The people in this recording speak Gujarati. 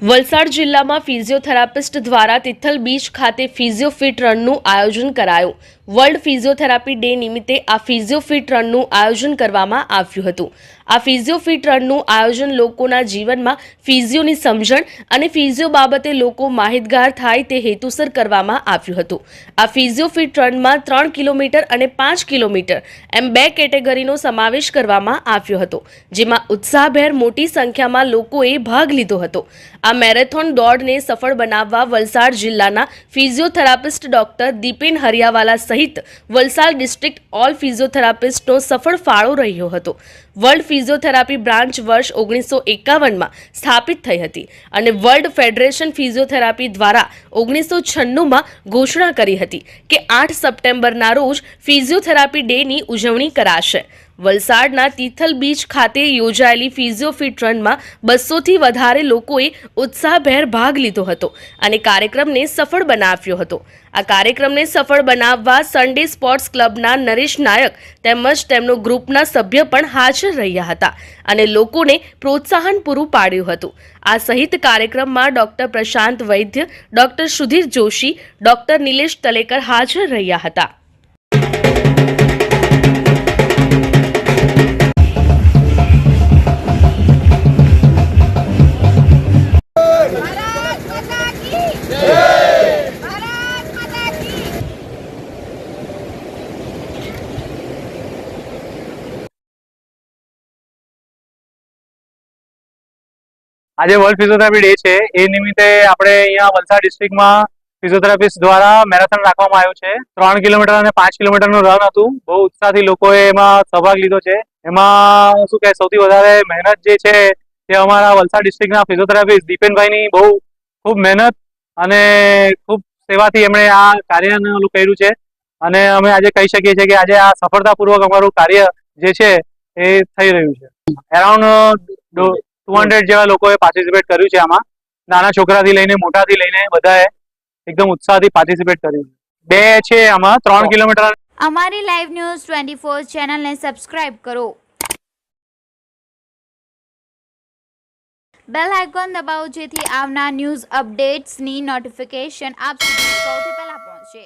વલસાડ જિલ્લામાં ફિઝિયોથેરાપિસ્ટ દ્વારા તિથલ બીચ ખાતે ફિઝિયોફિટ રનનું આયોજન કરાયું. વર્લ્ડ ફિઝિયોથેરાપી ડે નિમિત્તે આ ફિઝિયોફિટ રનનું આયોજન કરવામાં આવ્યું હતું. આ ફિઝિયોફિટ રનનું આયોજન લોકોના જીવનમાં ફિઝિયોની સમજણ અને ફિઝિયો બાબતે લોકો માહિતગાર થાય તે હેતુસર કરવામાં આવ્યું હતું. આ ફિઝિયોફિટ રનમાં ત્રણ કિલોમીટર અને પાંચ કિલોમીટર એમ બે કેટેગરીનો સમાવેશ કરવામાં આવ્યો હતો, જેમાં ઉત્સાહભેર મોટી સંખ્યામાં લોકોએ ભાગ લીધો હતો. આ મેરેથોન દોડને સફળ બનાવવા વલસાડ જિલ્લાના ફિઝિયોથેરાપિસ્ટ ડોક્ટર દીપેન હરિયાવાલા સહિત વલસાડ ડિસ્ટ્રિક્ટ ઓલ ફિઝિયોથેરાપિસ્ટનો સફળ ફાળો રહ્યો હતો. વર્લ્ડ ફિઝિયોથેરાપી બ્રાન્ચ વર્ષ ઓગણીસો એકાવનમાં સ્થાપિત થઈ હતી અને વર્લ્ડ ફેડરેશન ફિઝિયોથેરાપી દ્વારા ઓગણીસો છન્નુંમાં ઘોષણા કરી હતી કે આઠ સપ્ટેમ્બરના રોજ ફિઝિયોથેરાપી ડેની ઉજવણી કરાશે. વલસાડના તિથલ બીચ ખાતે યોજાયેલી ફિઝિયોફિટ રનમાં બસોથી વધારે લોકોએ ઉત્સાહભેર ભાગ લીધો હતો અને કાર્યક્રમને સફળ બનાવ્યો હતો. આ કાર્યક્રમને સફળ બનાવવા સન્ડે સ્પોર્ટ્સ ક્લબના નરેશ નાયક તેમજ તેમનો ગ્રુપના સભ્ય પણ હાજર રહ્યા હતા અને લોકોને પ્રોત્સાહન પૂરું પાડ્યું હતું. આ સહિત કાર્યક્રમમાં doctor Prashant Vaidya, doctor Sudhir Joshi, doctor Nilesh Talekar હાજર રહ્યા હતા. આજે વર્લ્ડ ફિઝિયોથેરાપી ડે છે. એ નિમિત્તે આપણે અહીંયા વલસાડ ડિસ્ટ્રિક્ટમાં ફિઝિયોથેરાપિસ્ટ દ્વારા મેરેથોન રાખવામાં આવ્યું છે. ત્રણ કિલોમીટર અને પાંચ કિલોમીટરનું રન હતું. બહુ ઉત્સાહથી લોકોએ એમાં સહભાગ લીધો છે. એમાં શું કે સૌથી વધારે મહેનત જે છે તે અમારા વલસાડ ડિસ્ટ્રિક્ટના ફિઝિયોથેરાપિસ્ટ દીપેનભાઈની બહુ ખૂબ મહેનત અને ખૂબ સેવાથી એમણે આ કાર્યને કર્યું છે. અને અમે આજે કહી શકીએ છીએ કે આજે આ સફળતાપૂર્વક અમારું કાર્ય જે છે એ થઈ રહ્યું છે. એરાઉન્ડ ટુ હંડ્રેડ જેવા લોકોએ પાર્ટિસિપેટ કર્યું છે આમાં. નાના છોકરાથી લઈને મોટાથી લઈને બધાએ એકદમ ઉત્સાહથી પાર્ટિસિપેટ કર્યું છે. બે છે આમાં ત્રણ કિલોમીટર અમારી લાઈવ ન્યૂઝ ટ્વેન્ટી ફોર ચેનલને સબસ્ક્રાઇબ કરો. બેલ આઇકોન દબાવો જેથી આવનાર ન્યૂઝ અપડેટ્સની નોટિફિકેશન આપ સુધી સૌથી પહેલા પહોંચે.